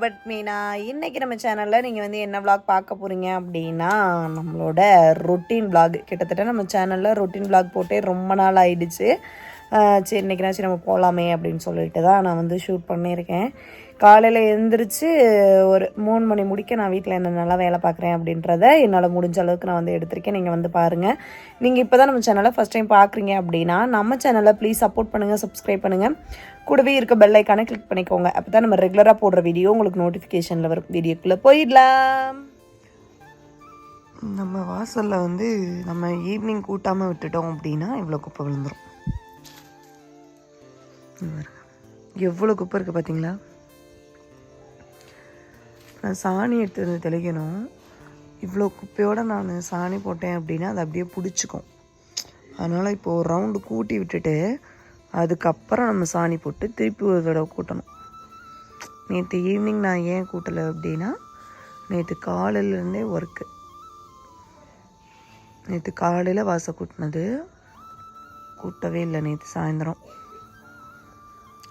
But Meena இன்றைக்கி நம்ம சேனலில் நீங்கள் வந்து என்ன விளாக் பார்க்க போகிறீங்க அப்படின்னா நம்மளோட ரொட்டீன் விளாக் கிட்டத்தட்ட நம்ம சேனலில் ரொட்டீன் விளாக் போட்டே ரொம்ப நாள் ஆயிடுச்சு. ஆஹ் சரி இன்றைக்கினாச்சும் நம்ம போகலாமே அப்படின்னு சொல்லிட்டு தான் நான் வந்து ஷூட் பண்ணியிருக்கேன். காலையில் எழுந்திரிச்சு ஒரு மூணு மணி முடிக்க நான் வீட்டில் என்ன நல்லா வேலை பார்க்குறேன் அப்படின்றத என்னால் முடிஞ்ச அளவுக்கு நான் வந்து எடுத்திருக்கேன். நீங்கள் வந்து பாருங்கள் நீங்கள் இப்போ தான் நம்ம சேனலை ஃபஸ்ட் டைம் பார்க்குறீங்க அப்படின்னா நம்ம சேனலை ப்ளீஸ் சப்போர்ட் பண்ணுங்கள் சப்ஸ்கிரைப் பண்ணுங்கள் கூடவே இருக்க பெல் ஐக்கானை கிளிக் பண்ணிக்கோங்க. அப்போ தான் நம்ம ரெகுலராக போடுற வீடியோ உங்களுக்கு நோட்டிஃபிகேஷனில் வரும். வீடியோக்குள்ளே போயிடலாம். நம்ம வாசலில் வந்து நம்ம ஈவினிங் கூட்டாமல் விட்டுட்டோம் அப்படின்னா இவ்வளோ குப்பை விழுந்துடும் எவ்வளோ குப்பை இருக்குது பார்த்தீங்களா நான் சாணி எடுத்து வந்து தெளிக்கணும். இவ்வளோ குப்பையோடு நான் சாணி போட்டேன் அப்படின்னா அது அப்படியே பிடிச்சிக்கும். அதனால் இப்போ ஒரு ரவுண்டு கூட்டி விட்டுட்டு அதுக்கப்புறம் நம்ம சாணி போட்டு திருப்பி ஒரு தடவை கூட்டணும். நேற்று ஈவினிங் நான் ஏன் கூட்டலை அப்படின்னா நேற்று காலையிலேருந்தே ஒர்க்கு நேற்று காலையில் வாசல் கூட்டினது. கூட்டவே இல்லை நேற்று சாயந்தரம்.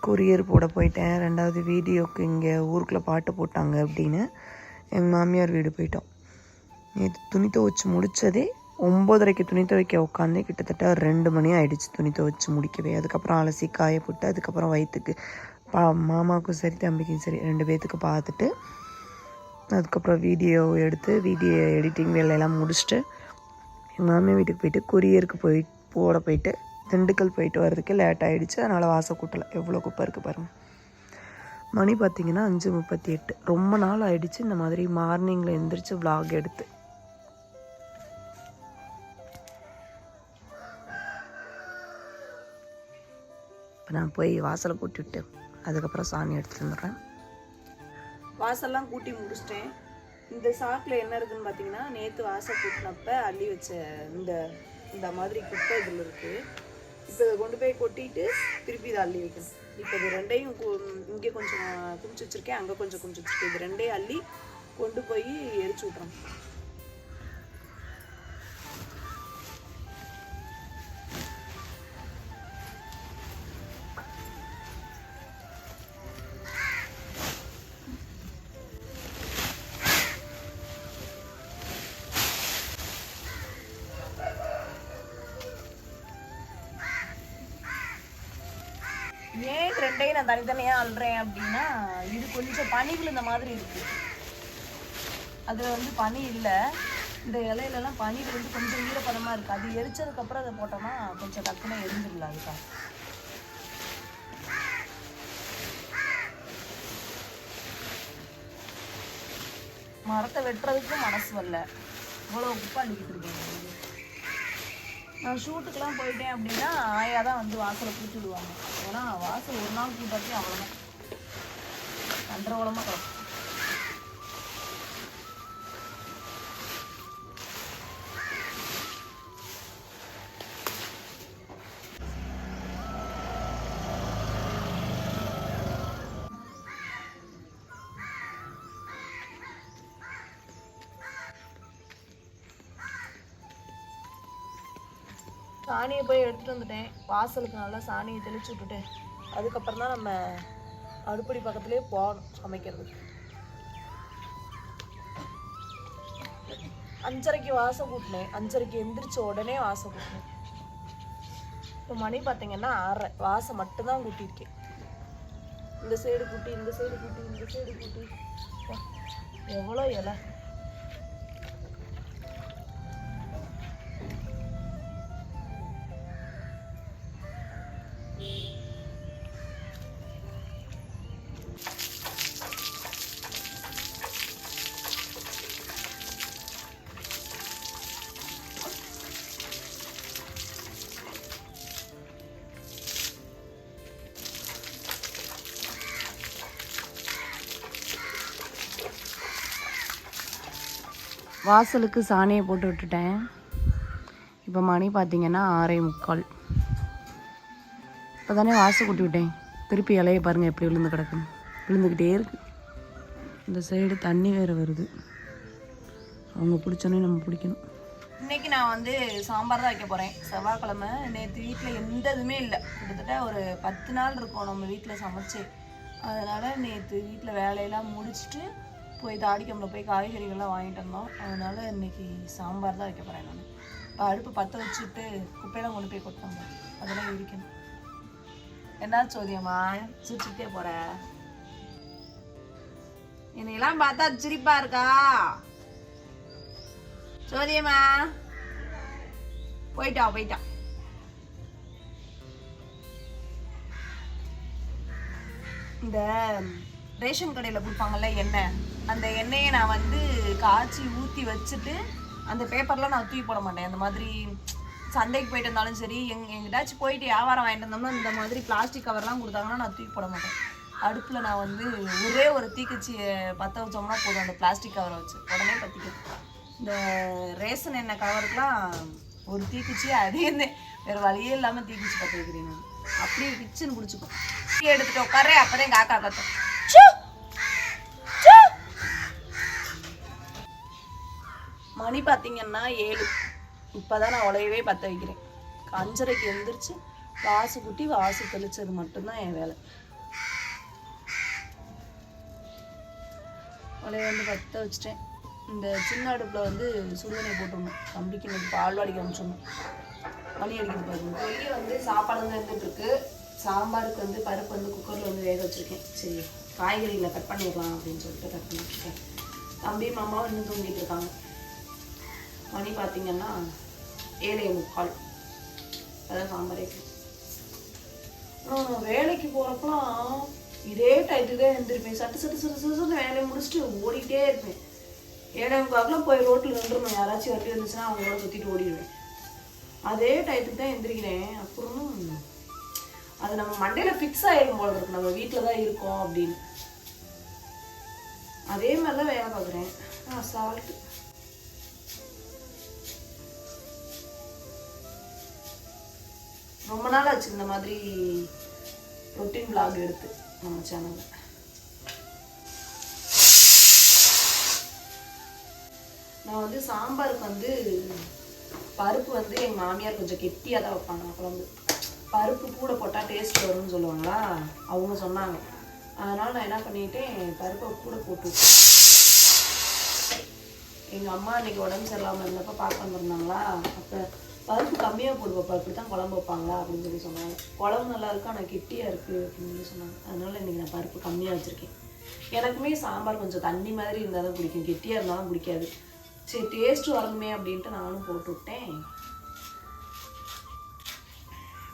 கொரியர் போட போயிட்டேன். ரெண்டாவது வீடியோக்கு இங்கே ஊருக்குள்ளே பாட்டு போட்டாங்க அப்படின்னு எங்கள் மாமியார் வீடு போயிட்டோம். நேற்று துணி துவைச்சி முடித்ததே ஒம்போதரைக்கு துணி துவைக்க உட்காந்தே கிட்டத்தட்ட ரெண்டு மணி ஆகிடுச்சு துணி துவைச்சி முடிக்கவே. அதுக்கப்புறம் அலசி காய போட்டு அதுக்கப்புறம் வயிற்றுக்கு பா மாமாவுக்கும் சரி தம்பிக்கும் சரி ரெண்டு பேர்த்துக்கு பார்த்துட்டு அதுக்கப்புறம் வீடியோ எடுத்து வீடியோ எடிட்டிங் வேலையெல்லாம் முடிச்சுட்டு எங்கள் மாமியார் வீட்டுக்கு போயிட்டு கொரியருக்கு போய் போட போயிட்டு திண்டுக்கல் போயிட்டு வர்றதுக்கே லேட் ஆகிடுச்சு அதனால் வாசல் கூட்டலை. எவ்வளோ குப்பை இருக்குது பாருங்கள் மணி பார்த்தீங்கன்னா அஞ்சு முப்பத்தி எட்டு. ரொம்ப நாள் ஆகிடுச்சு இந்த மாதிரி மார்னிங்கில் எழுந்திரிச்சு vlog எடுத்து. இப்போ நான் போய் வாசலை கூட்டி விட்டு அதுக்கப்புறம் சாணி எடுத்து வந்துடுறேன். வாசல்லாம் கூட்டி முடிச்சிட்டேன். இந்த சாக்கில் என்ன இருக்குதுன்னு பார்த்தீங்கன்னா நேற்று வாசல் கூட்டினப்ப அள்ளி வச்ச இந்த இந்த மாதிரி குப்பை இதில் இருக்குது இப்போ இதை கொண்டு போய் கொட்டிட்டு திருப்பி இதை அள்ளி வைக்கணும். இப்போ இது ரெண்டையும் இங்கே கொஞ்சம் குமிச்சு வச்சிருக்கேன் அங்கே கொஞ்சம் குமிச்சு வச்சிருக்கேன். இது ரெண்டையும் அள்ளி கொண்டு போய் எரிச்சு விட்றோம் டே நான் தனித்தனியாக அள்ளுறேன் அப்படின்னா இது கொஞ்சம் பனி விழுந்த மாதிரி இருக்கு. அதில் வந்து பனி இல்லை. இந்த இலையிலலாம் பனி விழுந்து கொஞ்சம் ஈரப்பதமாக இருக்குது அது எரிச்சதுக்கப்புறம் அதை போட்டோம்னா கொஞ்சம் டக்குன்னு எரிஞ்சிடல அதுக்காக மரத்தை வெட்டுறதுக்கு மனசு வரல. இவ்வளோ குப்பை அடிக்கிட்டு இருக்கேன் நான் ஷூட்டுக்கெல்லாம் போயிட்டேன் அப்படின்னா ஆயா தான் வந்து வாசலை பிடிச்சி விடுவாங்க ஏன்னா வாசல் ஒரு நாள் கூட்டாட்டி அவ்வளோதான் கண்டரவளமாக கிடக்கும் சாணியை போய் எடுத்துகிட்டு வந்துட்டேன். வாசலுக்கு நல்லா சாணியை தெளிச்சு விட்டுட்டு அதுக்கப்புறம் தான் நம்ம அடுப்படி பக்கத்துலேயே போகணும் சமைக்கிறதுக்கு. அஞ்சரைக்கு வாசம் கூட்டினேன். அஞ்சரைக்கு எந்திரிச்ச உடனே வாசம் கூட்டினேன். இப்போ மணி பார்த்தீங்கன்னா ஆறரை. வாசம் மட்டும்தான் கூட்டியிருக்கேன். இந்த சைடு கூட்டி இந்த சைடு கூட்டி இந்த சைடு கூட்டி. எவ்வளோ இலை? வாசலுக்கு சாணியை போட்டு விட்டுட்டேன். இப்போ மணி பார்த்தீங்கன்னா ஆறே முக்கால். இப்போ தானே வாசல் கூட்டி விட்டேன். திருப்பி இலையை பாருங்கள் எப்படி விழுந்து கிடக்குன்னு. விழுந்துக்கிட்டே இருக்கு. இந்த சைடு தண்ணி வேறு வருது. அவங்க பிடிச்சோன்னே நம்ம பிடிக்கணும். இன்றைக்கி நான் வந்து சாம்பார் தான் வைக்க போகிறேன் செவ்வாய்க்கிழமை நேற்று வீட்டில் எந்த இதுவுமே இல்லை. கிட்டத்தட்ட ஒரு பத்து நாள் இருக்கும் நம்ம வீட்டில் சமைச்சு. அதனால் நேற்று வீட்டில் வேலையெல்லாம் முடிச்சுட்டு போய் தாடிக்கம்பில் போய் காய்கறிகள்லாம் வாங்கிட்டு வந்தோம். அதனால் இன்னைக்கு சாம்பார் தான் வைக்க போகிறேன் நான். இப்போ அடுப்பு பற்ற வச்சுட்டு குப்பையெல்லாம் கொண்டு போய் கொட்டணும் அதெல்லாம் இருக்கணும் என்ன சோதியம்மா? சிரிச்சுட்டே போற. என்னையெல்லாம் பார்த்தா சிரிப்பா இருக்கா? சோதியம்மா. போயிட்டா போயிட்டா. இந்த ரேஷன் கடையில் கொடுப்பாங்கல்ல எண்ணெய். அந்த எண்ணெயை நான் வந்து காய்ச்சி ஊற்றி வச்சுட்டு அந்த பேப்பர்லாம் நான் தூக்கி போட மாட்டேன். அந்த மாதிரி சந்தைக்கு போயிட்டு இருந்தாலும் சரி எங் எங்கிட்டாச்சும் போயிட்டு வியாபாரம் வாங்கிட்டு வந்தோம்னா இந்த மாதிரி பிளாஸ்டிக் கவர்லாம் கொடுத்தாங்கன்னா நான் தூக்கி போட மாட்டேன். அடுப்பில் நான் வந்து ஒரே ஒரு தீக்குச்சியை பற்ற வச்சோம்னா போதும் அந்த பிளாஸ்டிக் கவரை வச்சு. உடனே பற்றிக்கும் இந்த ரேஷன் எண்ணெய் கவருக்குலாம் ஒரு தீக்குச்சியை அதே வேறு வழியே இல்லாமல் தீக்குச்சி பற்ற வைக்கிறேன் நான். அப்படியே கிச்சன் பிடிச்சிக்கும் எடுத்துகிட்டு எடுத்துட்டு உட்காரே அப்பதான் காக்கா கத்தும் மணி பார்த்தீங்கன்னா ஏழு. இப்போ தான் நான் உலையவே பற்ற வைக்கிறேன். அஞ்சரைக்கு எழுந்திரிச்சு வாசு குட்டி வாசு தெளிச்சது மட்டும்தான் என் வேலை. உலைய வந்து பற்ற வச்சுட்டேன். இந்த சின்ன அடுப்பில் வந்து சுடுதண்ணி போட்டுடணும். தம்பிக்கு இன்னைக்கு பால்வாடிக்கு அனுப்பிச்சிடணும். மணி அடிக்கிறது பாருங்க. வெளியே வந்து சாப்பாடு வந்து இருந்துட்டு சாம்பாருக்கு வந்து பருப்பு வந்து குக்கரில் வந்து வேக வச்சுருக்கேன். சரி காய்கறிகளை கட் பண்ணிடலாம் அப்படின்னு சொல்லிட்டு கட் பண்ணிட்டுருக்கேன் தம்பி மாமாவும் இன்னும் தூங்கிட்டு இருக்காங்க. மணி பார்த்தீங்கன்னா ஏழே முக்கால். அதான் சாம்பார். அப்புறம் வேலைக்கு போகிறப்பலாம் இதே டைத்துக்கு தான் எழுந்திருப்பேன். சட்டு சட்டு சட்டு சட்டு சட்டு வேலையை முடிச்சுட்டு ஓடிட்டே இருப்பேன். ஏழை முக்காக்கெல்லாம் போய் ரோட்டில் நின்றுணும் யாராச்சும் வட்டி இருந்துச்சுன்னா அவங்களோட சுற்றிட்டு ஓடிடுவேன். அதே டயத்துக்கு தான் எந்திரிக்கிறேன் அப்புறம் அது நம்ம மண்டையில் ஃபிக்ஸ் ஆயிரும் போல இருக்கு. நம்ம வீட்டில் தான் இருக்கோம் அப்படின்னு. அதே மாதிரி தான் வேலை பார்க்குறேன். சால்ட்டு ரொம்ப நாள் ஆச்சு இந்த மாதிரி ரொட்டீன் vlog எடுத்து நம்ம சேனலில் நான் வந்து சாம்பாருக்கு வந்து பருப்பு வந்து எங்கள் மாமியார் கொஞ்சம் கெட்டியாக தான் வைப்பாங்க குழம்பு. பருப்பு கூட போட்டால் டேஸ்ட் வரும்னு சொல்லுவாங்களா? அவங்க சொன்னாங்க. அதனால் நான் என்ன பண்ணிட்டேன் பருப்பை கூட போட்டு எங்கள் அம்மா அன்றைக்கி உடம்பு சரியில்லாமல் இருந்தப்போ பார்க்க வந்திருந்தாங்களா? அப்போ பருப்பு கம்மியாக போடுவோம் இப்படி தான் குழம்பு வைப்பாங்களா அப்படின்னு சொல்லி சொன்னாங்க. குழம்பு நல்லா இருக்கு? ஆனால் கெட்டியாக இருக்குது அப்படின்னு சொல்லி சொன்னாங்க. அதனால் இன்றைக்கி நான் பருப்பு கம்மியாக வச்சுருக்கேன். எனக்குமே சாம்பார் கொஞ்சம் தண்ணி மாதிரி இருந்தால் தான் பிடிக்கும். கெட்டியாக இருந்தாலும் பிடிக்காது. சரி டேஸ்ட் வரணுமே அப்படின்ட்டு நானும் போட்டு விட்டேன்.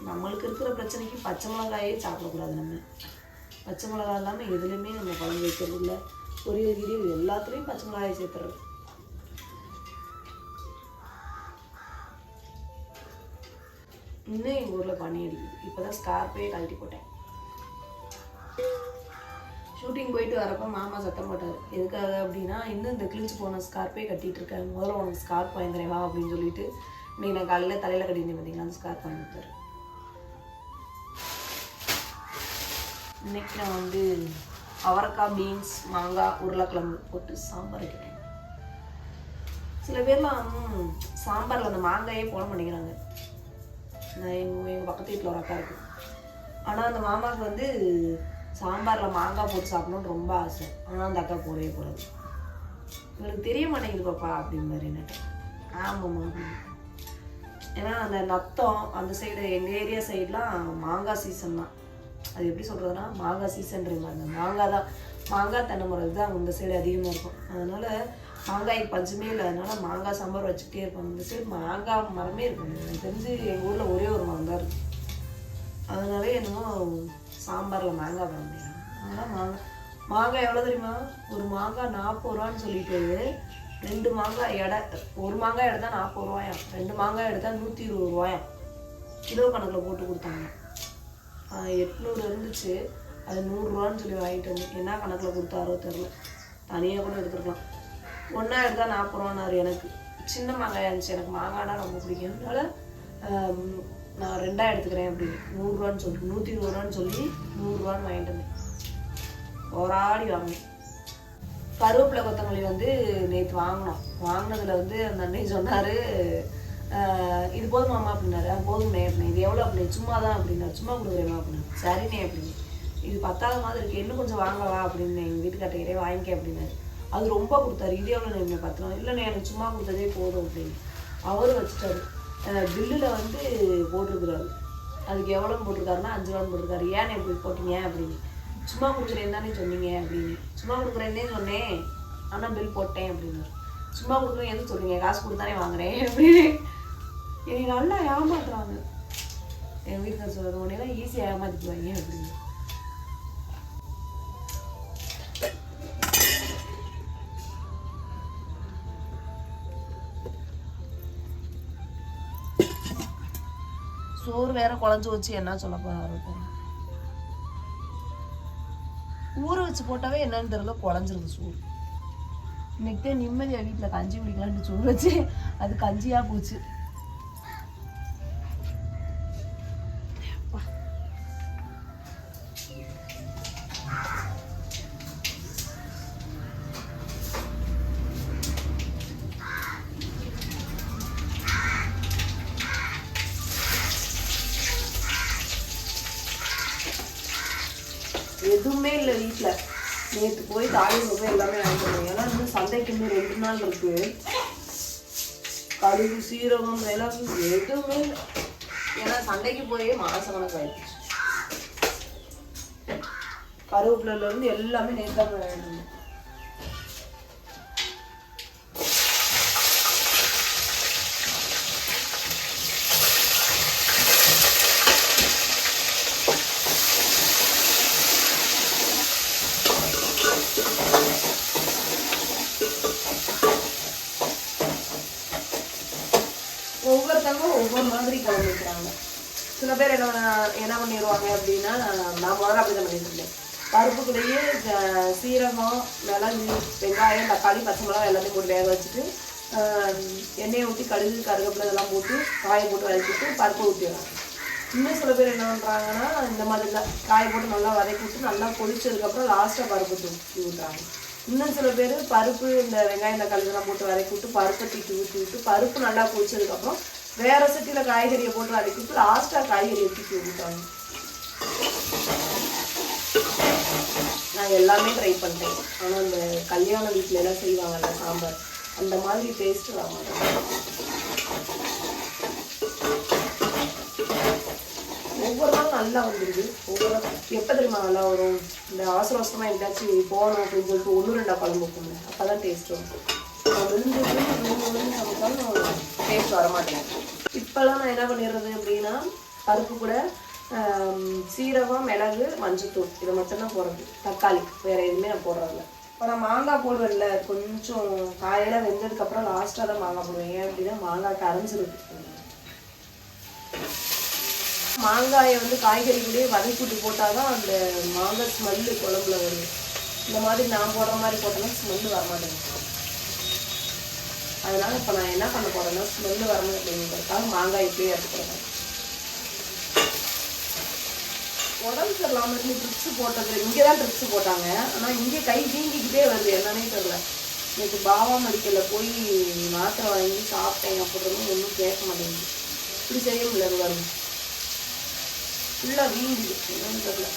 நம்மளுக்கு இருக்கிற பிரச்சனைக்கு பச்சை மிளகாயே சாப்பிடக்கூடாது நம்ம. பச்சை மிளகாய் இல்லாமல் எதுலேயுமே நம்ம குழம்பு வைக்கிறது இல்லை. பொரியல் கிரியல் எல்லாத்துலேயும் பச்சை மிளகாயை சேர்த்துறது. இன்னும் எங்கள் ஊரில் பனி அடிக்குது. இப்போ தான் ஸ்கார்ப்பே கழட்டி போட்டேன். ஷூட்டிங் போயிட்டு வரப்போ மாமா சத்தம் போட்டார். எதுக்காக? அப்படின்னா இன்னும் இந்த கிழிச்சு போன ஸ்கார்ப்பே கட்டிகிட்டு இருக்கேன் முதல்ல உனக்கு ஸ்கார்ப் வாங்கிக்கிறேன் வா அப்படின்னு சொல்லிட்டு இன்னைக்கு நான் காலையில் தலையில் கட்டிட்டு பார்த்தீங்களா அந்த ஸ்கார்ப் வாங்கி கொடுத்தாரு இன்றைக்கி நான் வந்து அவரைக்காய் பீன்ஸ் மாங்காய் உருளைக்கிழங்கு போட்டு சாம்பார் வைக்கிறேன். சில பேர்லாம் சாம்பாரில் அந்த மாங்காயே போட மாட்டேங்கிறாங்க. எங்கள் எங்கள் பக்கத்து வீட்டில் ஒரு அக்கா இருக்கு. ஆனால் அந்த மாமாவுக்கு வந்து சாம்பாரில் மாங்காய் போட்டு சாப்பிடணும்னு ரொம்ப ஆசை. ஆனால் அந்த அக்கா போடவே கூடாது உங்களுக்கு தெரிய மாட்டேங்குது பாப்பா அப்படிம்பாரு என்னட்டு. ஆமாம்மா ஏன்னா அந்த நத்தம் அந்த சைடு எங்கள் ஏரியா சைட்லாம் மாங்காய் சீசன் தான். அது எப்படி சொல்கிறதுனா மாங்காய் சீசன்றது அந்த மாங்காய் தான் மாங்காய் தென்னை மரம் தான் இந்த சைடு அதிகமாக இருக்கும். அதனால் மாங்காய் பஞ்சமே இல்லாதனால மாங்காய் சாம்பார் வச்சுக்கிட்டே இருப்பாங்க. இந்த சைடு மாங்காய் மரமே இருக்கும் எனக்கு தெரிஞ்சு எங்கள் ஊரில் ஒரே ஒரு மரம் தான் இருக்கு. அதனால என்னமோ சாம்பாரில் மாங்காய் பண்ண முடியாது அதனால் மாங்காய். மாங்காய் எவ்வளோ தெரியுமா? ஒரு மாங்காய் நாற்பது ரூபான்னு சொல்லிட்டு ரெண்டு மாங்காய் எடை ஒரு மாங்காய் எடுத்தால் நாற்பது ரூபாயாம் ரெண்டு மாங்காய் எடுத்தால் நூற்றி இருபது ரூபாயாம் கிலோ கணக்கில் போட்டு கொடுத்தாங்க. எட்நூறு இருந்துச்சு. அது நூறுரூவான்னு சொல்லி வாங்கிட்டு வந்து என்ன கணக்கில் கொடுத்தாரோ தெரில தனியாக கூட எடுத்துருக்கலாம். ஒன்றா எடுத்தால் நாற்பது ரூபான்னாரு எனக்கு. சின்ன மாங்காயாக இருந்துச்சு. எனக்கு மாங்காய்னா ரொம்ப பிடிக்கும். அதனால நான் ரெண்டாக எடுத்துக்கிறேன் அப்படின்னு நூறுரூவான்னு சொல்லி நூற்றி இருபது ரூபான்னு சொல்லி நூறுரூவான்னு வாங்கிட்டு வந்தேன். போராடி வாங்கினேன். கருவேப்பிலை கொத்தமல்லி வந்து நேற்று வாங்கினோம். வாங்கினதில் வந்து அந்த அண்ணன் சொன்னார் இது போதுமாம்மா அப்படின்னாரு. "ஆ, போதும்ண்ணே அப்படின்னு இது எவ்வளோ அப்படின்னு சும்மா தான் அப்படின்னாரு. சும்மா கொடுக்குறேம்மா அப்படின்னு சரிண்ணே அப்படின்னு. இது பத்தாவது மாதிரி இருக்குது இன்னும் கொஞ்சம் வாங்கவா அப்படின்னு எங்கள் வீட்டுக்காரர்கிட்டே வாங்கிக்க அப்படின்னாரு. அது ரொம்ப கொடுத்தாரு. இது எவ்வளோ நேரம் பத்து இல்லைண்ணே எனக்கு சும்மா கொடுத்ததே போதும் அப்படின்னு. அவரும் வச்சுட்டாரு. பில்லில் வந்து போட்டிருக்கிறாரு. அதுக்கு எவ்வளோ போட்டிருக்காருன்னா அஞ்சு ரூபான்னு போட்டிருக்காரு. ஏன் இப்படி போட்டீங்க அப்படின்னு. சும்மா கொடுக்குறேன் தானே சொன்னீங்க அப்படின்னு. சும்மா கொடுக்குறேன்னே சொன்னேன். ஆனால் பில் போட்டேன் அப்படின்னாரு. சும்மா கொடுக்குறேன். எது சொல்கிறீங்க காசு கொடுத்தானே வாங்குறேன் அப்படின்னு. என்னை நல்லா ஏமாத்துறாங்க. என் வீட்டுக்கார சொல்கிறது உடனே ஈஸியாக ஏமாற்றிக்குவாங்க அப்படின்னு. வேற குழஞ்சு வச்சு என்ன சொல்ல போறாரு ஊற வச்சு போட்டாவே என்னன்னு தெரியல குழஞ்சிருது சூடு. இன்னைக்கு நிம்மதியாக நிம்மதியா வீட்டில் கஞ்சி குடிக்கலாம்னு சூடு வச்சு அது கஞ்சியா போச்சு. ஏன்னா சந்தைக்கு போய் மாசம் கணக்கு ஆயிடுச்சு கருவேப்பிலையில இருந்து எல்லாமே நேற்று தான் வாங்கிட்டு வந்தோம். ஒவ்வொருத்தவங்க ஒவ்வொரு மாதிரி குழம்பு வைக்கிறாங்க சில பேர் என்ன பண்ண- என்ன பண்ணிடுவாங்க அப்படின்னா நான் முதல்ல அப்படி தான் பண்ணிட்டு இருந்தேன். பருப்புக்குள்ளேயே சீரகம் மிளகு வெங்காயம் தக்காளி பச்சை மிளகாய் எல்லாத்தையும் போட்டு வேக வச்சுட்டு எண்ணெயை ஊற்றி கடுகு கருவேப்பிலை இதெல்லாம் போட்டு காயை போட்டு வதக்கிட்டு பருப்பை ஊற்றிடுறாங்க இன்னும் சில பேர் என்ன பண்ணுறாங்கன்னா இந்த மாதிரி தான் காயை போட்டு நல்லா வதக்கி விட்டு நல்லா பொரிச்சதுக்கப்புறம் லாஸ்ட்டாக பருப்பு தூக்கி விட்றாங்க இன்னும் சில பேர் பருப்பு இந்த வெங்காயம் தக்காளி இதெல்லாம் போட்டு வதக்கி விட்டு பருப்பை தீட்டி ஊற்றி விட்டு பருப்பு நல்லா பொரிச்சதுக்கப்புறம் வேறு சட்டியில் காய்கறியை போட்டு வதக்கி விட்டு லாஸ்ட்டாக காய்கறியை தூக்கி விட்டாங்க நான் எல்லாமே ட்ரை பண்ணிட்டேன் ஆனால் அந்த கல்யாண வீட்டில் எல்லாம் செய்வாங்கல்ல சாம்பார். அந்த மாதிரி டேஸ்ட் வர மாட்டேன் ஒவ்வொரு நாளும் நல்லா வந்துருது. ஒவ்வொரு எப்போ தெரியுமா நல்லா வரும்? இந்த அவசர அவசரமாக எங்கேயாச்சும் போகணும் அப்படின்னு சொல்லிட்டு ஒன்று ரெண்டா குழம்பு வைப்போம்ல. அப்போ தான் டேஸ்ட் வரும் விழுந்து விழுந்து விழுந்து நமக்கு டேஸ்ட் வர மாட்டேங்குது இப்போல்லாம் நான் என்ன பண்ணிடுறது அப்படின்னா பருப்பு கூட சீரகம் மிளகு மஞ்சத்தூள். இதை மட்டும்தான் போடுறது. தக்காளி. வேறு எதுவுமே நான் போடுறதில்ல. இப்போ நான் மாங்காய் போடுவேன்ல கொஞ்சம் காயெல்லாம் வெந்ததுக்கப்புறம் லாஸ்ட்டாக தான் மாங்காய் போடுவேன். ஏன் அப்படின்னா மாங்காய் கரைஞ்சிருக்கு மாங்காயை வந்து காய்கறிகளே வதக்கிட்டு போட்டால் தான் அந்த மாங்காய் ஸ்மெல்லு குழம்புல வருது இந்த மாதிரி நான் போடுற மாதிரி போட்டோம்னா ஸ்மெல்லு வர மாட்டேங்குது இப்போ நான் என்ன பண்ண போகிறேன்னா ஸ்மெல்லு வரணும் அப்படிங்கிறதுக்காக மாங்காய் இப்படியே எடுத்துக்கிறேன். உடம்பு சரியில்லாம இருந்து ட்ரிப்ஸ் போட்டது இங்கே தான் ட்ரிப்ஸ் போட்டாங்க. ஆனால் இங்கே கை வீங்கிக்கிட்டே வருது என்னன்னே தெரில எனக்கு பாவா மெடிக்கலில் போய் மாத்திரை வாங்கி சாப்பிட்டேன் அப்படின்னு ஒன்றும் கேட்க மாட்டேங்குது. இப்படி செய்ய முடியல வரும் ஃபுல்லாக வீங்குது. என்னன்னு தெரில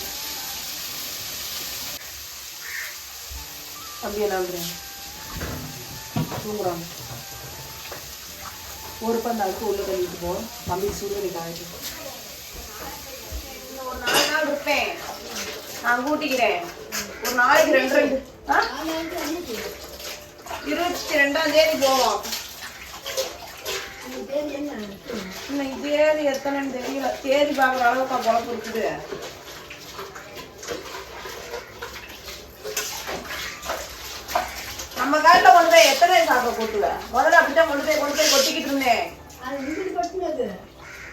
அப்படியே என்னாங்கிறேன் தூங்குறாங்க. ஒரு பந்தாளுக்கு உள்ளே உள்ள கழிட்டு தம்பி சுடுதண்ணி காய்ச்சி இருப்பேன் நான் கூட்டிக்கிறேன். ஒரு நாளைக்கு ரெண்டு ரெண்டு? இருபத்தி ரெண்டாம் தேதி போவோம். தேதி எத்தனைன்னு தெரியல. தேதி பார்க்குற அளவுக்கு பொழப்பு இருக்குது. நம்ம காட்டில் கொண்டு போய் எத்தனை சாக்க கொட்டுவேன் முதல்ல அப்படித்தான் கொண்டு போய் கொண்டு போய் கொட்டிக்கிட்டு இருந்தேன்.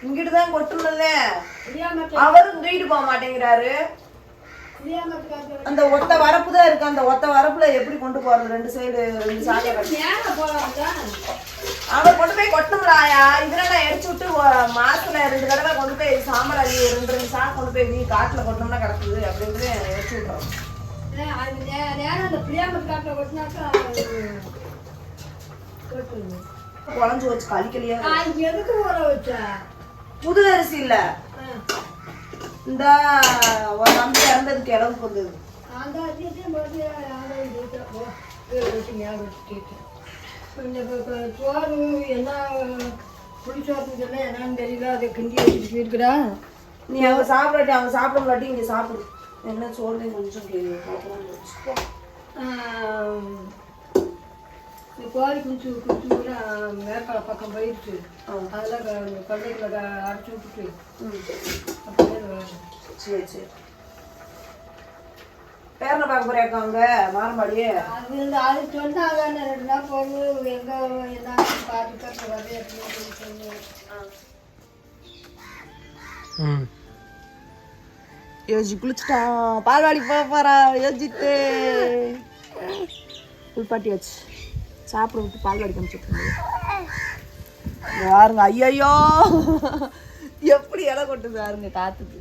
இங்கிட்டு தான் கொட்டணும்ல அவரும் தூக்கிட்டு போக மாட்டேங்கிறாரு. அந்த ஒத்த வரப்பு தான் இருக்கு. அந்த ஒத்த வரப்புல எப்படி கொண்டு போறது? ரெண்டு சைடு ரெண்டு கட்டி அவர் கொண்டு போய் கொட்டணும்லாயா? இதுல நான் எரிச்சு விட்டு மாசத்துல ரெண்டு தடவை கொண்டு போய் சாம்பல் அள்ளி ரெண்டு ரெண்டு சா கொண்டு போய் நீ காட்டுல கொட்டணும்னா கிடக்குது அப்படின்ட்டு எரிச்சு விட்டுறோம். குழஞ்சு வச்சு கழிக்கலையா. எதுக்கு ஊற வச்ச? புது அரிசி இல்ல. இந்த நம்பி இறந்ததுக்கு இளவுக்கு வந்தது அந்த அரிசியும் போட்டு அதை இது போ வச்சு ஞாபகம் வச்சுட்டு கொஞ்சம் இப்போ இப்போ சோறு என்ன புளிச்சோறுன்னு சொன்னா என்னன்னு தெரியல அதை கிண்டி வச்சுட்டு போயிருக்கிறா நீ அவங்க சாப்பிடாட்டி அவங்க சாப்பிடலாட்டி இங்கே சாப்பிடு. என்ன சோறு கொஞ்சம். இந்த கோழி குஞ்சு குஞ்சு கூட மேற்கால பக்கம் போயிடுச்சு அதெல்லாம் கொள்ளைகளை அரைச்சி விட்டுட்டு ம் அப்படியே. சரி சரி பேரனை பார்க்க போறியாக்கா அவங்க மாரம்பாடியே அது இந்த அது சொன்னாங்க ரெண்டு நாள் போய் எங்கே என்ன பார்த்துட்டு அப்படின்னு சொல்லி ம் யோசி குளிச்சுட்டான் பால்வாடி போக போறா யோசித்து குளிப்பாட்டியாச்சு சாப்பிட விட்டு பால்வாடி காமிச்சிட்டு யாருங்க ஐயோ எப்படி இலை கொட்டுது யாருங்க காத்துக்கு.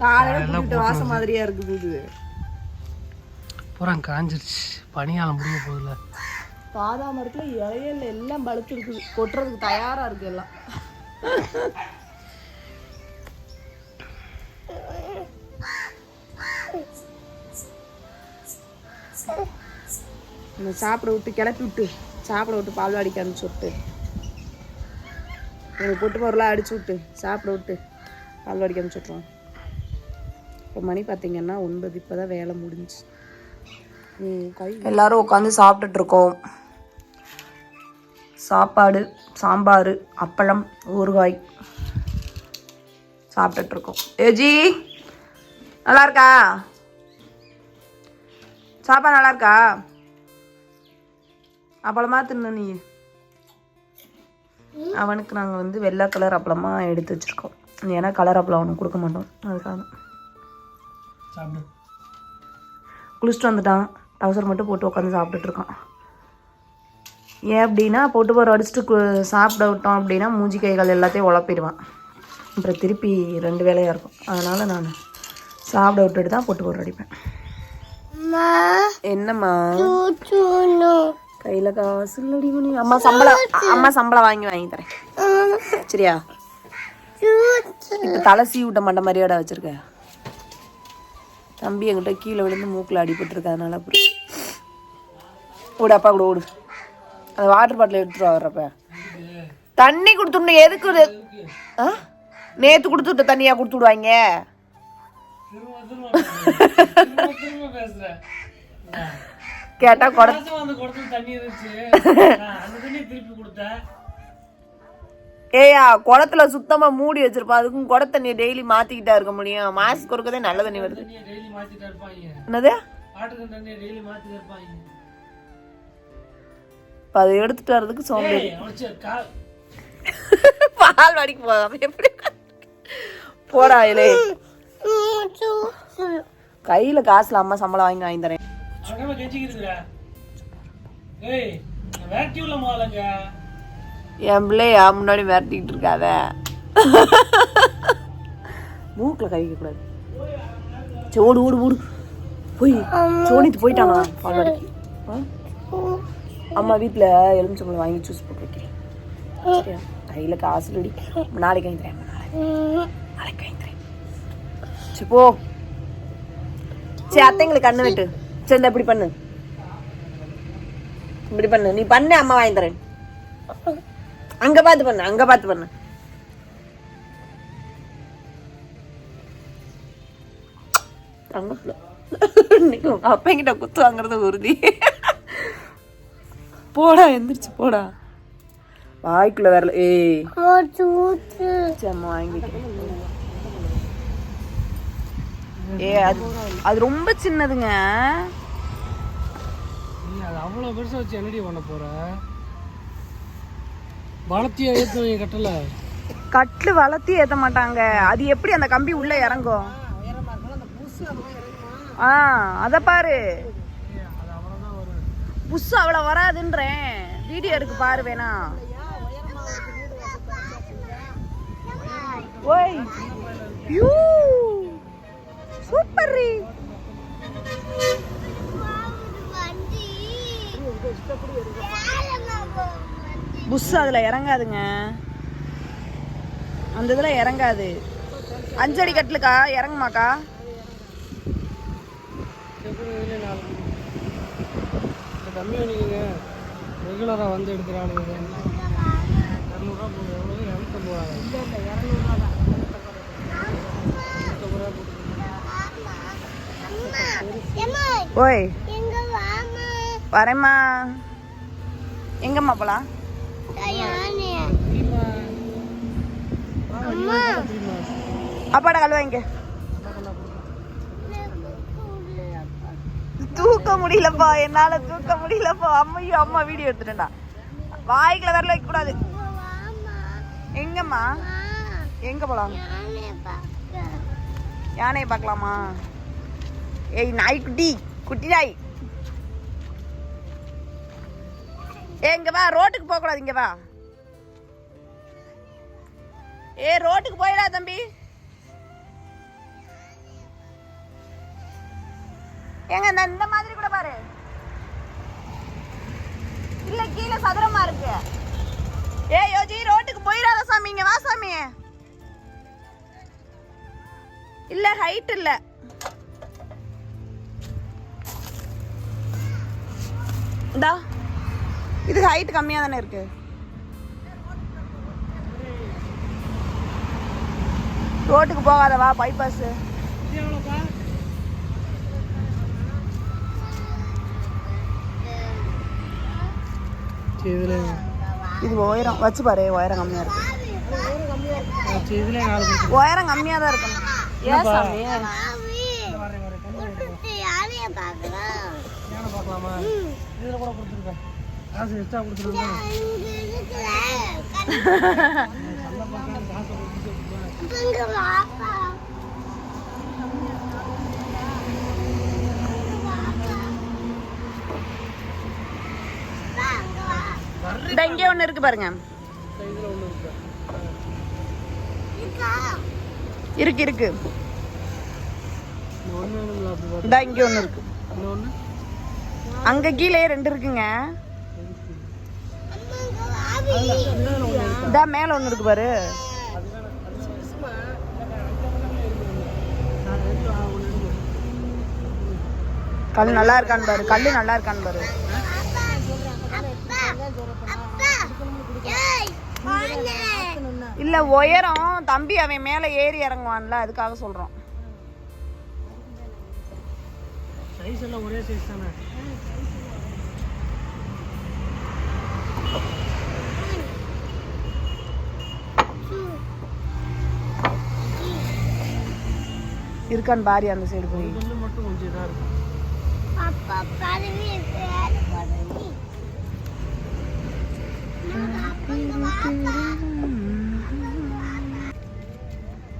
காலையில கூப்பிட்டு வாசம் மாதிரியா இருக்குது இது. பூரா காஞ்சிருச்சு. பனியாலம் முடிய போகுதுல. பாதாம் மரத்துல இலையில எல்லாம் பழுத்து இருக்குது கொட்டுறதுக்கு தயாரா இருக்கு எல்லாம். நம்ம சாப்பிட விட்டு கிளப்பி விட்டு சாப்பிட விட்டு பால்வாடிக்கு அனுப்பிச்சு விட்டு. எனக்கு பொட்டு பொருளாக அடிச்சு விட்டு சாப்பிட விட்டு பால்வாடிக்கு அனுப்பிச்சு விட்ருவோம் இப்போ மணி பார்த்தீங்கன்னா ஒன்பது. இப்போ தான் வேலை முடிஞ்சு எல்லாரும் உட்காந்து சாப்பிட்டுட்டு இருக்கோம். சாப்பாடு சாம்பார் அப்பளம் ஊறுகாய் சாப்பிட்டுட்ருக்கோம் ஏஜி நல்லா இருக்கா? சாப்பாடு நல்லா இருக்கா? அப்பளமா தின்னு நீ? அவனுக்கு நாங்கள் வந்து வெள்ளை கலர் அப்பளமா எடுத்து வச்சுருக்கோம். ஏன்னா கலர் அப்பளம் அவனுக்கு கொடுக்க மாட்டோம். அதுக்காக. சாப்பிடு. குளிச்சுட்டு வந்துட்டான். டவுசர் மட்டும் போட்டு உட்காந்து சாப்பிட்டுட்டு இருக்கான். ஏன் அப்படின்னா போட்டு போகிற அடிச்சுட்டு சாப்பிட விட்டோம் அப்படின்னா மூஞ்சி கைகள் எல்லாத்தையும் உழப்பிடுவான். அப்புறம் திருப்பி ரெண்டு வேலையாக இருக்கும். அதனால் நான் சாப்பிட விட்டுட்டு தான் போட்டு போகிற அடிப்பேன். என்னம்மா? கையில் காசு இல்லடி மணி. அம்மா சம்பளம் அம்மா சம்பளம் வாங்கி வாங்கி தரேன். சரியா? இப்போ தலை சீ விட்ட மண்ட மாதிரியோட வச்சிருக்க? தம்பி என்கிட்ட கீழே விழுந்து மூக்கில் அடிபட்டுருக்கு அதனால அப்படி. ஓடு அப்பா கூட ஓடு. அந்த வாட்டர் பாட்டில் எடுத்துட்டு வர்றப்ப தண்ணி கொடுத்துட்டு எதுக்கு? ஆ? நேற்று கொடுத்துட்ட தண்ணியா கொடுத்து விடுவாங்க? பேசுறேன். கேட்டா குட மாசம் வந்து கொடுத்து தண்ணி இருந்துச்சு. நான் அந்த தண்ணி திருப்பி கொடுத்தேன். ஏயா குடத்துல சுத்தமா மூடி வச்சிருப்பா. அதுக்கும் குட தண்ணியை டெய்லி மாத்திக்கிட்டா இருக்க முடியும். மாசத்துக்கு ஒருக்கதே நல்ல தண்ணி வருது. என்னது? அதை எடுத்துட்டு வர்றதுக்கு சோம்பேறி. பால் வாடிக்கு போகாம எப்படி போடா இலே. கையில காசுல அம்மா சம்பளம் வாங்கி வாங்கி தரேன். அவன் கெஞ்சிக்கிறதுல ஏய் வேக்யூல மாலங்க என் பிள்ளையா முன்னாடி மிரட்டிக்கிட்டு இருக்காத? மூக்கில் கை கூடாது. சரி ஓடு ஓடு ஓடு. போய் சோனித்து போயிட்டானா பால்வாடிக்கு அம்மா வீட்டில் எலுமிச்சம்பழம் வாங்கி ஜூஸ் போட்டு வைக்கிறேன். சரியா? கையில் காசு ரெடி நாளைக்கு வாங்கி தரேன் நாளைக்கு. நாளைக்கு வாங்கி தரேன். சரி போ. சரி அத்தைங்களுக்கு கண்ணு விட்டு. சரி இப்படி பண்ணு. இப்படி பண்ணு. நீ பண்ணு அம்மா வாங்கி தரேன். அங்க பார்த்து பண்ணு அங்க பார்த்து பண்ணு. அப்பா கிட்ட குத்து வாங்குறது உறுதி. போடா எந்திரிச்சு போடா. வாய்க்குள்ள வரல. ஏய். வாங்கிக்கிறேன். ஏ அது அது ரொம்ப சின்னதுங்க. அது அவ்வளோ பெருசா வச்சு என்னடி பண்ண போற? வளர்த்தியா ஏற்றுவீங்க கட்டல? கட்லு வளர்த்தி ஏத்த மாட்டாங்க. அது எப்படி அந்த கம்பி உள்ள இறங்கும்? ஆ அத பாரு. புஷ் அவ்வளவு வராதுன்றேன். வீடியோ எடுக்கு பாரு வேணா. ஓய் யூ. Super re. புஷ் அதில் இறங்காதுங்க. அந்த இதில் இறங்காது. அஞ்சடி கட்டலுக்கா? இறங்குமாக்கா? ரெகுலராக வந்து எடுக்கிற இரநூறுவா எவ்வளோ இரநூத்தம்பது ரூபா இல்லை இல்லை இரநூத்தம்பது ரூபா போட்டுருங்க ஓய். வரேம்மா. எங்கம்மா போலாம் அப்பாட கல் வாங்க தூக்க முடியலப்பா என்னால தூக்க முடியலப்பா. அம்மையோ அம்மா வீடியோ எடுத்துட்டேன்டா. வாய்க்குள்ள விரல வைக்க கூடாது. எங்கம்மா? எங்க போலாம்? யானையை பார்க்கலாமா? ஏய் நாய் குட்டி குட்டி நாய். ஏ இங்க வா ரோட்டுக்கு போக கூடாது இங்க வா. ஏ ரோட்டுக்கு போயிடா தம்பி. ஏங்க இந்த இந்த மாதிரி கூட பாரு. இல்ல கீழே சதுரமா இருக்கு. ஏ யோஜி ரோட்டுக்கு போயிடாத சாமி. இங்க வா சாமி. இல்ல ஹைட் இல்லை. இது ஹைட் கம்மியா தானே இருக்கு? ரோட்டுக்கு போகாத வா பைபாஸ் இது உயரம் வச்சு பாரு உயரம் கம்மியா இருக்கு. உயரம் கம்மியா தான் இருக்கும் ஏன் சாமி? பார்க்கலாமா இதில் கூட கொடுத்துருக்கேன் காசு எக்ஸ்ட்ரா கொடுத்துட்டு இந்த இங்கே ஒண்ணு இருக்கு பாருங்க. இதில் ஒன்று இருக்கு. இருக்கு? இருக்கு இந்த ஒன்று இங்கே ஒண்ணு இருக்கு. ஒன்று அங்க கீழே ரெண்டு இருக்குங்க. இதான் மேல ஒண்ணு இருக்கு பாரு. கல் நல்லா இருக்கான்னு பாரு. கல் நல்லா இருக்கான்னு பாரு. இல்ல உயரம். தம்பி அவன் மேல ஏறி இறங்குவான்ல அதுக்காக சொல்றோம். சைஸ் எல்லாம் ஒரே சைஸ் தானே? இருக்கான்னு பாரி அந்த சைடு போய். மட்டும் கொஞ்சம் இதாக இருக்கும்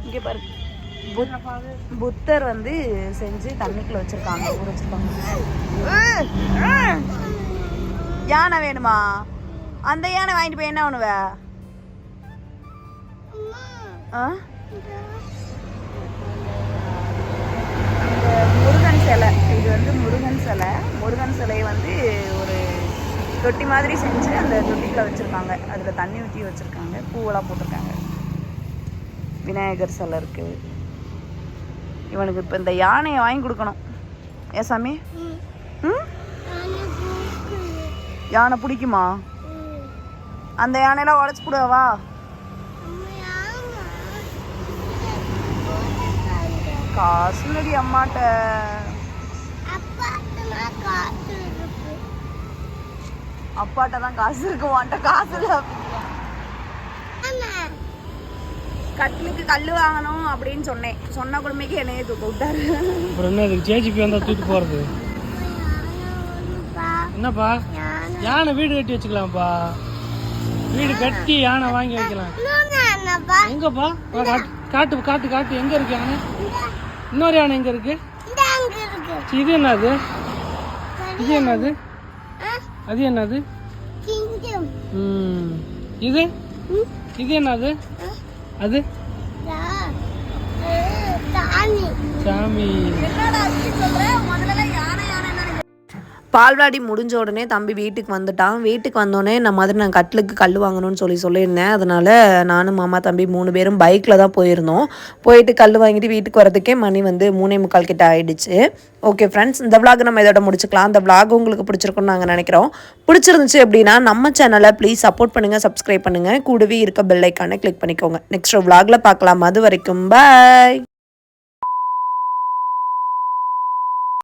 இங்க பாரு. புத்- புத்தர் வந்து செஞ்சு தண்ணிக்குள்ள வச்சிருக்காங்க. ஊற வச்சிருக்காங்க. யானை வேணுமா? அந்த யானை வாங்கிட்டு போய் என்ன பண்ணுவ? ஆ? முருகன் சிலை. இது வந்து முருகன் சிலை. முருகன் சிலையை வந்து ஒரு தொட்டி மாதிரி செஞ்சு அந்த தொட்டிக்குள்ள வச்சுருக்காங்க. அதில் தண்ணி ஊற்றி வச்சுருக்காங்க. பூவெல்லாம் போட்டிருக்காங்க. விநாயகர் சிலை இருக்குது இவனுக்கு இப்போ இந்த யானையை வாங்கி கொடுக்கணும். ஏ சாமி? ம்? யானை பிடிக்குமா? அந்த யானையெல்லாம் உடச்சி போடுவா? காசு இல்லடி அம்மாட்ட. அப்பாட்ட தான் காசு இருக்கு உன்ட்ட காசு இல்ல கட்லுக்கு கல் வாங்கணும் அப்படின்னு சொன்னேன். சொன்ன குடும்பக்கு என்னையே தூக்க விட்டாரு. அப்புறம் என்ன இதுக்கு ஜேஜிபி வந்தால் தூக்கி போகிறது என்னப்பா? யானை வீடு கட்டி வச்சுக்கலாம்ப்பா. வீடு கட்டி யானை வாங்கி வைக்கலாம். எங்கப்பா? காட்டு காட்டு காட்டு. எங்க இருக்கு யானை? இன்னொரு யானை எங்க இருக்கு? இது என்னது? இது என்னது? அது என்னது? இது? இது என்னது? அது? சாமி. பால்வாடி முடிஞ்ச உடனே தம்பி வீட்டுக்கு வந்துட்டான். வீட்டுக்கு வந்தோடனே நான் மாதிரி நான் கட்டிலுக்கு கல் வாங்கணும்னு சொல்லி சொல்லியிருந்தேன். அதனால் நானும் மாமா தம்பி மூணு பேரும் பைக்கில் தான் போயிருந்தோம். போயிட்டு கல் வாங்கிட்டு வீட்டுக்கு வரதுக்கே மணி வந்து மூணே முக்கால் கிட்ட ஆயிடுச்சு. ஓகே ஃப்ரெண்ட்ஸ் இந்த விளாக் நம்ம இதோட முடிச்சுக்கலாம். அந்த விளாக் உங்களுக்கு பிடிச்சிருக்குன்னு நாங்கள் நினைக்கிறோம். பிடிச்சிருந்துச்சு அப்படின்னா நம்ம சேனலை ப்ளீஸ் சப்போர்ட் பண்ணுங்கள் சப்ஸ்கிரைப் பண்ணுங்கள் கூடவே இருக்க பெல் ஐக்கானை கிளிக் பண்ணிக்கோங்க. நெக்ஸ்ட் விளாகில் பார்க்கலாம். அது வரைக்கும் பாய்